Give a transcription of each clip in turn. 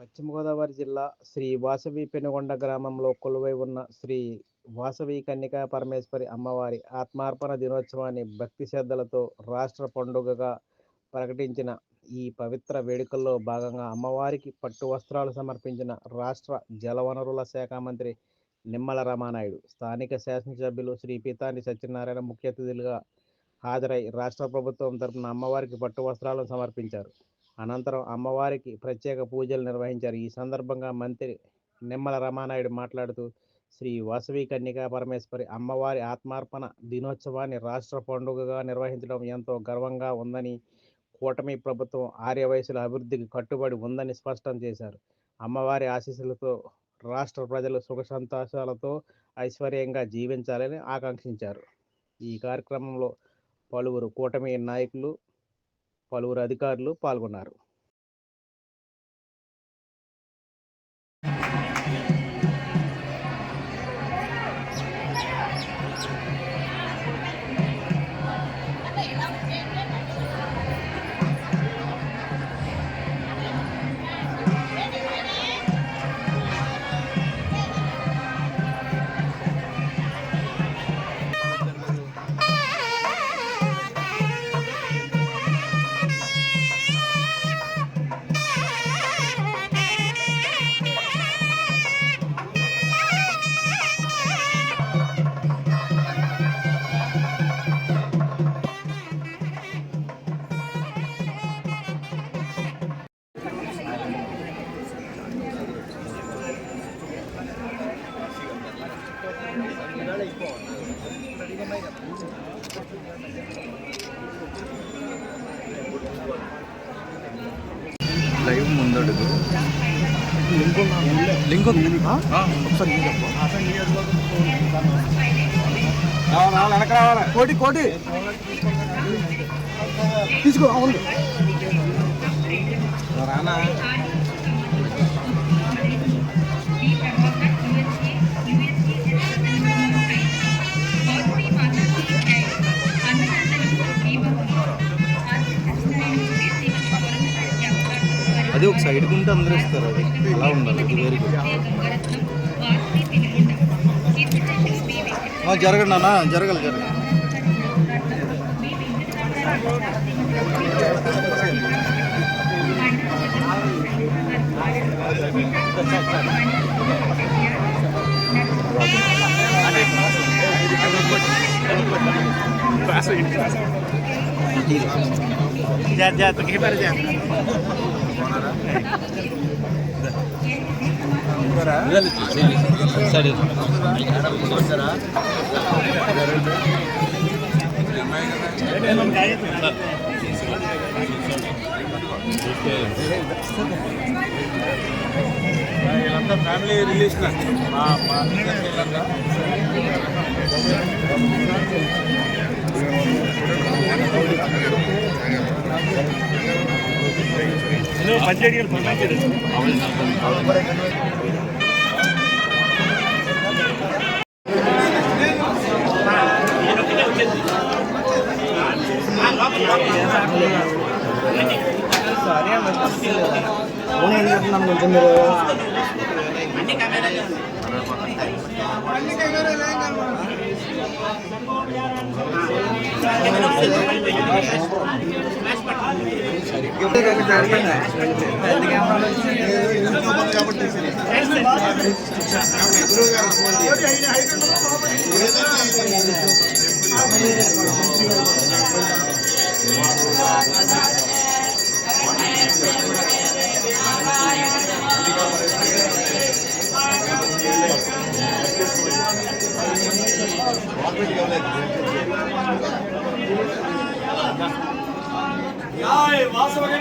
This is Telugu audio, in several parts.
పశ్చిమ గోదావరి జిల్లా శ్రీ వాసవి పెనుగొండ గ్రామంలో కొలువై ఉన్న శ్రీ వాసవి కన్యకా పరమేశ్వరి అమ్మవారి ఆత్మార్పణ దినోత్సవాన్ని భక్తి శ్రద్ధలతో రాష్ట్ర పండుగగా ప్రకటించిన ఈ పవిత్ర వేడుకల్లో భాగంగా అమ్మవారికి పట్టు వస్త్రాలు సమర్పించిన రాష్ట్ర జలవనరుల శాఖ మంత్రి నిమ్మల రామానాయుడు స్థానిక శాసనసభ్యులు శ్రీ పీతాని సత్యనారాయణ ముఖ్య అతిథులుగా హాజరై రాష్ట్ర ప్రభుత్వం తరపున అమ్మవారికి పట్టు వస్త్రాలను సమర్పించారు. అనంతరం అమ్మవారికి ప్రత్యేక పూజలు నిర్వహించారు. ఈ సందర్భంగా మంత్రి నిమ్మల రమానాయుడు మాట్లాడుతూ శ్రీ వాసవి కన్యకా పరమేశ్వరి అమ్మవారి ఆత్మార్పణ దినోత్సవాన్ని రాష్ట్ర పండుగగా నిర్వహించడం ఎంతో గర్వంగా ఉందని కూటమి ప్రభుత్వం ఆర్య వయసుల అభివృద్ధికి కట్టుబడి ఉందని స్పష్టం చేశారు. అమ్మవారి ఆశీస్సులతో రాష్ట్ర ప్రజలు సుఖ సంతోషాలతో ఐశ్వర్యంగా జీవించాలని ఆకాంక్షించారు. ఈ కార్యక్రమంలో పలువురు కూటమి నాయకులు పలువురు అధికారులు పాల్గొన్నారు. లింక్ ఉంది. ఆ, ఒకసారి కోటి కోటి. తీసుకో అవును. రానా? అది ఒక సైడ్ ఉంటే అందరూ ఇస్తారు. అది అలా ఉండాలి. అది వెరీ గుడ్ జరగండి అన్న. జరగాలి జరగాలి. సరే వీళ్ళంతా ఫ్యామిలీ రిలేషన్ మా మా వీళ్ళంతా பஞ்சடிகள் பண்ணாச்சு ನಮ್ಗೆ ತಿಂದರು Thank you. పరమేశ్వర வாசவகை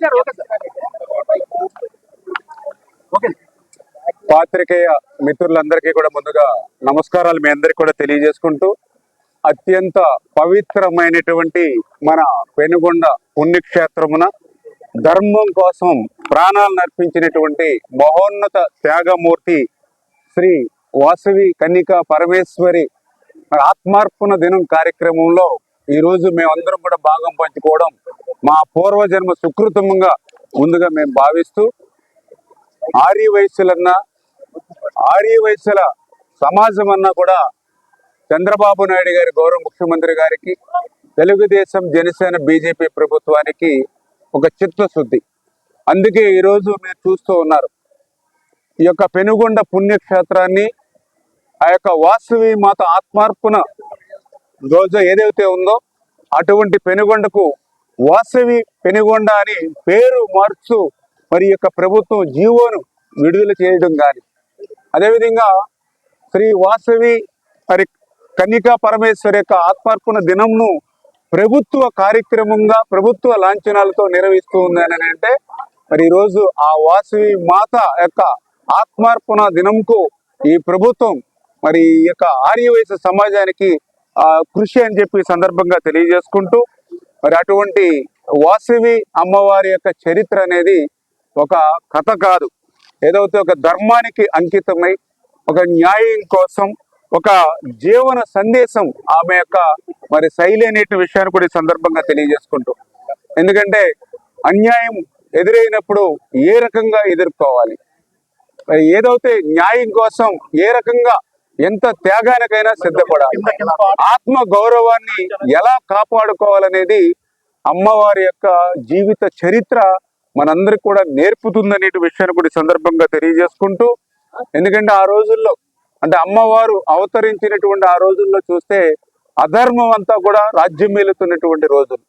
ఓకే సార్. ఓకే. పాత్రికేయ మిత్రులందరికీ కూడా ముందుగా నమస్కారాలు మీ అందరికీ కూడా తెలియజేసుకుంటూ అత్యంత పవిత్రమైనటువంటి మన పెనుగొండ పుణ్యక్షేత్రమున ధర్మం కోసం ప్రాణాలను అర్పించినటువంటి మహోన్నత త్యాగమూర్తి శ్రీ వాసవి కన్నిక పరమేశ్వరి ఆత్మార్పణ దినం కార్యక్రమంలో ఈ రోజు మేమందరం కూడా భాగం పంచుకోవడం మా పూర్వజన్మ సుకృతంగా ముందుగా మేము భావిస్తూ ఆర్య వయస్సులన్నా ఆర్య వయస్సుల సమాజం అన్నా కూడా చంద్రబాబు నాయుడు గారి గౌరవ ముఖ్యమంత్రి గారికి తెలుగుదేశం జనసేన బీజేపీ ప్రభుత్వానికి ఒక చిత్తశుద్ధి. అందుకే ఈరోజు మీరు చూస్తూ ఉన్నారు. ఈ యొక్క పెనుగొండ పుణ్యక్షేత్రాన్ని ఆ యొక్క వాసవి మాత ఆత్మార్పణ రోజు ఏదైతే ఉందో అటువంటి పెనుగొండకు వాసవి పెనుగొండ అని పేరు మార్చు మరి యొక్క ప్రభుత్వం జీవోను విడుదల చేయడం కానీ. అదేవిధంగా శ్రీ వాసవి మరి కన్నికా పరమేశ్వర్ యొక్క ఆత్మార్పణ దినంను ప్రభుత్వ కార్యక్రమంగా ప్రభుత్వ లాంఛనాలతో నిర్వహిస్తూ ఉందని అంటే మరి ఈరోజు ఆ వాసవి మాత యొక్క ఆత్మార్పణ దినంకు ఈ ప్రభుత్వం మరి ఈ యొక్క ఆర్యవైశ్య సమాజానికి కృషి అని చెప్పి సందర్భంగా తెలియజేసుకుంటూ మరి అటువంటి వాసవి అమ్మవారి యొక్క చరిత్ర అనేది ఒక కథ కాదు. ఏదైతే ఒక ధర్మానికి అంకితమై ఒక న్యాయం కోసం ఒక జీవన సందేశం ఆమె యొక్క మరి శైలి అనేటి విషయాన్ని కూడా ఈ సందర్భంగా తెలియజేసుకుంటూ. ఎందుకంటే అన్యాయం ఎదురైనప్పుడు ఏ రకంగా ఎదుర్కోవాలి? మరి ఏదైతే న్యాయం కోసం ఏ రకంగా ఎంత త్యాగానికైనా సిద్ధపడాలి. ఆత్మ గౌరవాన్ని ఎలా కాపాడుకోవాలనేది అమ్మవారి యొక్క జీవిత చరిత్ర మనందరికి కూడా నేర్పుతుందనే విషయాన్ని కూడా సందర్భంగా తెలియజేసుకుంటూ ఎందుకంటే ఆ రోజుల్లో అంటే అమ్మవారు అవతరించినటువంటి ఆ రోజుల్లో చూస్తే అధర్మం అంతా కూడా రాజ్యం మేలుతున్నటువంటి రోజులు.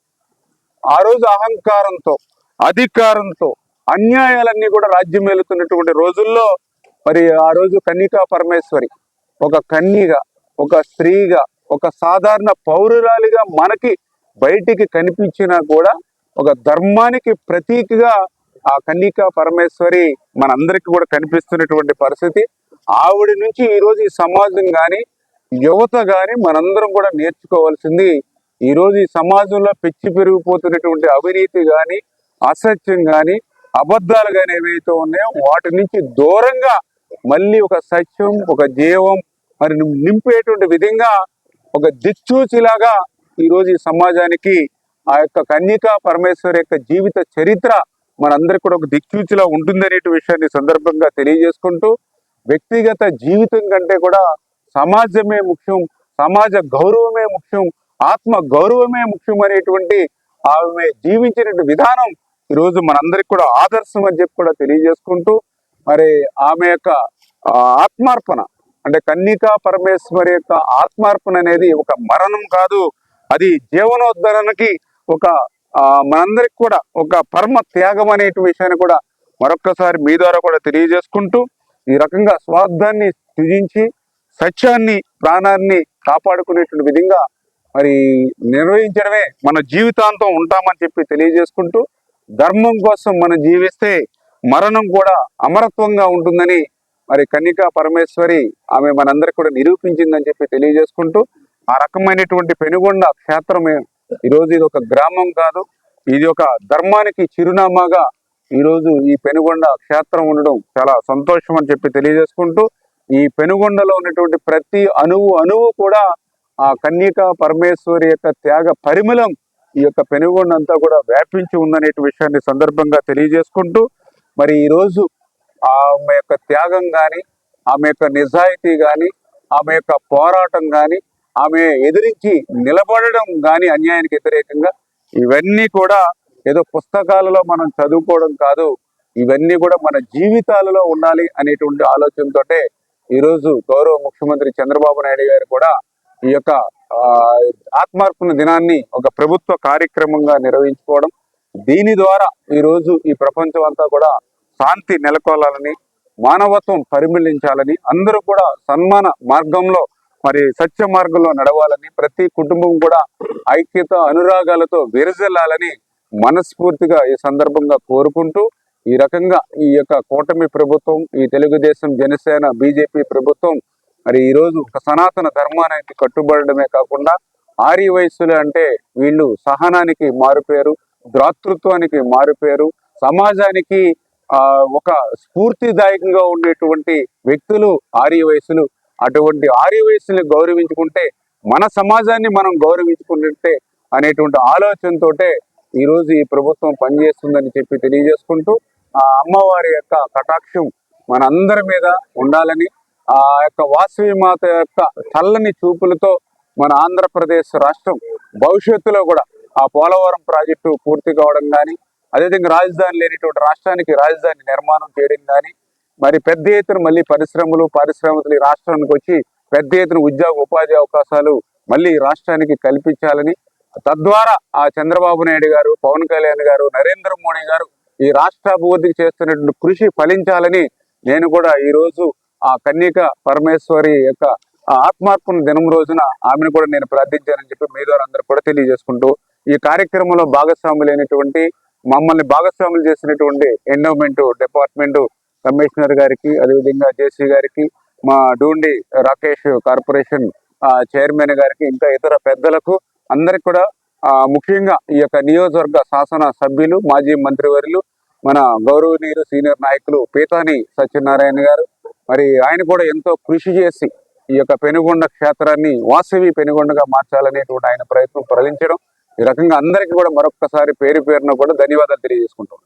ఆ రోజు అహంకారంతో అధికారంతో అన్యాయాలన్నీ కూడా రాజ్యం మేలుతున్నటువంటి రోజుల్లో మరి ఆ రోజు కన్నికా పరమేశ్వరి ఒక కన్యగా ఒక స్త్రీగా ఒక సాధారణ పౌరురాలిగా మనకి బయటికి కనిపించినా కూడా ఒక ధర్మానికి ప్రతీకగా ఆ కన్నికా పరమేశ్వరి మనందరికీ కూడా కనిపిస్తున్నటువంటి పరిస్థితి. ఆవిడ నుంచి ఈరోజు ఈ సమాజం కానీ యువత కానీ మనందరం కూడా నేర్చుకోవాల్సింది ఈరోజు ఈ సమాజంలో పెచ్చి పెరిగిపోతున్నటువంటి అవినీతి కానీ అసత్యం కానీ అబద్ధాలు కానీ ఏవైతే ఉన్నాయో వాటి నుంచి దూరంగా మళ్ళీ ఒక సత్యం ఒక జీవం మరి నింపేటువంటి విధంగా ఒక దిక్చూచిలాగా ఈరోజు ఈ సమాజానికి ఆ యొక్క కన్యకా పరమేశ్వరి యొక్క జీవిత చరిత్ర మనందరికి కూడా ఒక దిక్చూచిలా ఉంటుందనే విషయాన్ని సందర్భంగా తెలియజేసుకుంటూ వ్యక్తిగత జీవితం కంటే కూడా సమాజమే ముఖ్యం సమాజ గౌరవమే ముఖ్యం ఆత్మ గౌరవమే ముఖ్యం అనేటువంటి ఆమె జీవించిన విధానం ఈరోజు మనందరికి కూడా ఆదర్శం అని చెప్పి కూడా తెలియజేసుకుంటూ మరి ఆమె యొక్క ఆత్మార్పణ అంటే కన్నికా పరమేశ్వరి యొక్క ఆత్మార్పణ అనేది ఒక మరణం కాదు. అది జీవనోద్ధరణకి ఒక మనందరికి కూడా ఒక పరమ త్యాగం అనే విషయాన్ని కూడా మరొక్కసారి మీ ద్వారా కూడా తెలియజేసుకుంటూ ఈ రకంగా స్వార్థాన్ని త్యజించి సత్యాన్ని ప్రాణాన్ని కాపాడుకునేటువంటి విధంగా మరి నిర్వహించడమే మన జీవితాంతం ఉంటామని చెప్పి తెలియజేసుకుంటూ ధర్మం కోసం మనం జీవిస్తే మరణం కూడా అమరత్వంగా ఉంటుందని మరి కన్నికా పరమేశ్వరి ఆమె మనందరికి కూడా నిరూపించిందని చెప్పి తెలియజేసుకుంటూ ఆ రకమైనటువంటి పెనుగొండ క్షేత్రమే ఈరోజు ఇది ఒక గ్రామం కాదు ఇది ఒక ధర్మానికి చిరునామాగా ఈరోజు ఈ పెనుగొండ క్షేత్రం ఉండడం చాలా సంతోషం అని చెప్పి తెలియజేసుకుంటూ ఈ పెనుగొండలో ఉన్నటువంటి ప్రతి అణువు అణువు కూడా ఆ కన్యకా పరమేశ్వరి యొక్క త్యాగ పరిమళం ఈ యొక్క పెనుగొండ అంతా కూడా వ్యాపించి ఉందనే విషయాన్ని సందర్భంగా తెలియజేసుకుంటూ మరి ఈరోజు ఆమె యొక్క త్యాగం కానీ ఆమె యొక్క నిజాయితీ కానీ ఆమె యొక్క పోరాటం కానీ ఆమె ఎదిరించి నిలబడడం కానీ అన్యాయానికి వ్యతిరేకంగా ఇవన్నీ కూడా ఏదో పుస్తకాలలో మనం చదువుకోవడం కాదు ఇవన్నీ కూడా మన జీవితాలలో ఉండాలి అనేటువంటి ఆలోచనతోటే ఈరోజు గౌరవ ముఖ్యమంత్రి చంద్రబాబు నాయుడు గారు కూడా ఈ యొక్క ఆ, ఆత్మార్పణ దినాన్ని ఒక ప్రభుత్వ కార్యక్రమంగా నిర్వహించుకోవడం దీని ద్వారా ఈ రోజు ఈ ప్రపంచం అంతా కూడా శాంతి నెలకొల్లాలని మానవత్వం పరిమళించాలని అందరూ కూడా సన్మాన మార్గంలో మరి సత్య మార్గంలో నడవాలని ప్రతి కుటుంబం కూడా ఐక్యత అనురాగాలతో విరజల్లాలని మనస్ఫూర్తిగా ఈ సందర్భంగా కోరుకుంటూ ఈ రకంగా ఈ యొక్క కూటమి ప్రభుత్వం ఈ తెలుగుదేశం జనసేన బీజేపీ ప్రభుత్వం మరి ఈ రోజు ఒక సనాతన ధర్మానికి కట్టుబడమే కాకుండా ఆర్య వయస్సులు అంటే వీళ్ళు సహనానికి మారుపేరు ద్రాతృత్వానికి మారుపేరు సమాజానికి ఒక స్ఫూర్తిదాయకంగా ఉండేటువంటి వ్యక్తులు ఆర్య వయస్సులు అటువంటి ఆర్య వయసుని గౌరవించుకుంటే మన సమాజాన్ని మనం గౌరవించుకుంటే అనేటువంటి ఆలోచనతోటే ఈ రోజు ఈ ప్రభుత్వం పనిచేస్తుందని చెప్పి తెలియజేసుకుంటూ ఆ అమ్మవారి యొక్క కటాక్షం మన అందరి మీద ఉండాలని ఆ యొక్క వాసవి మాత యొక్క చల్లని చూపులతో మన ఆంధ్రప్రదేశ్ రాష్ట్రం భవిష్యత్తులో కూడా ఆ పోలవరం ప్రాజెక్టు పూర్తి కావడం కానీ అదేవిధంగా రాజధాని లేనిటువంటి రాష్ట్రానికి రాజధాని నిర్మాణం చేయడం కానీ మరి పెద్ద ఎత్తున మళ్ళీ పరిశ్రమలు పారిశ్రామికలు ఈ రాష్ట్రానికి వచ్చి పెద్ద ఎత్తున ఉద్యోగ ఉపాధి అవకాశాలు మళ్ళీ ఈ రాష్ట్రానికి కల్పించాలని తద్వారా ఆ చంద్రబాబు నాయుడు గారు పవన్ కళ్యాణ్ గారు నరేంద్ర మోడీ గారు ఈ రాష్ట్ర అభివృద్ధికి చేస్తున్నటువంటి కృషి ఫలించాలని నేను కూడా ఈ రోజు ఆ కన్యక పరమేశ్వరి యొక్క ఆత్మార్పణ దినం రోజున ఆమెను కూడా నేను ప్రార్థించానని చెప్పి మీ ద్వారా అందరూ కూడా తెలియజేసుకుంటూ ఈ కార్యక్రమంలో భాగస్వాములైనటువంటి మమ్మల్ని భాగస్వాములు చేసినటువంటి ఎండోమెంట్ డిపార్ట్మెంట్ కమిషనర్ గారికి అదేవిధంగా జేసీ గారికి మా డూండి రాకేష్ కార్పొరేషన్ ఆ, చైర్మన్ గారికి ఇంకా ఇతర పెద్దలకు అందరికి కూడా ముఖ్యంగా ఈ యొక్క నియోజకవర్గ శాసన సభ్యులు మాజీ మంత్రివర్యులు మన గౌరవనీయులు సీనియర్ నాయకులు పీతాని సత్యనారాయణ గారు మరి ఆయన కూడా ఎంతో కృషి చేసి ఈ యొక్క పెనుగొండ క్షేత్రాన్ని వాసవి పెనుగొండగా మార్చాలనేటువంటి ఆయన ప్రయత్నం ప్రలించడం ఈ రకంగా అందరికీ కూడా మరొక్కసారి పేరు పేరున కూడా ధన్యవాదాలు తెలియజేసుకుంటాం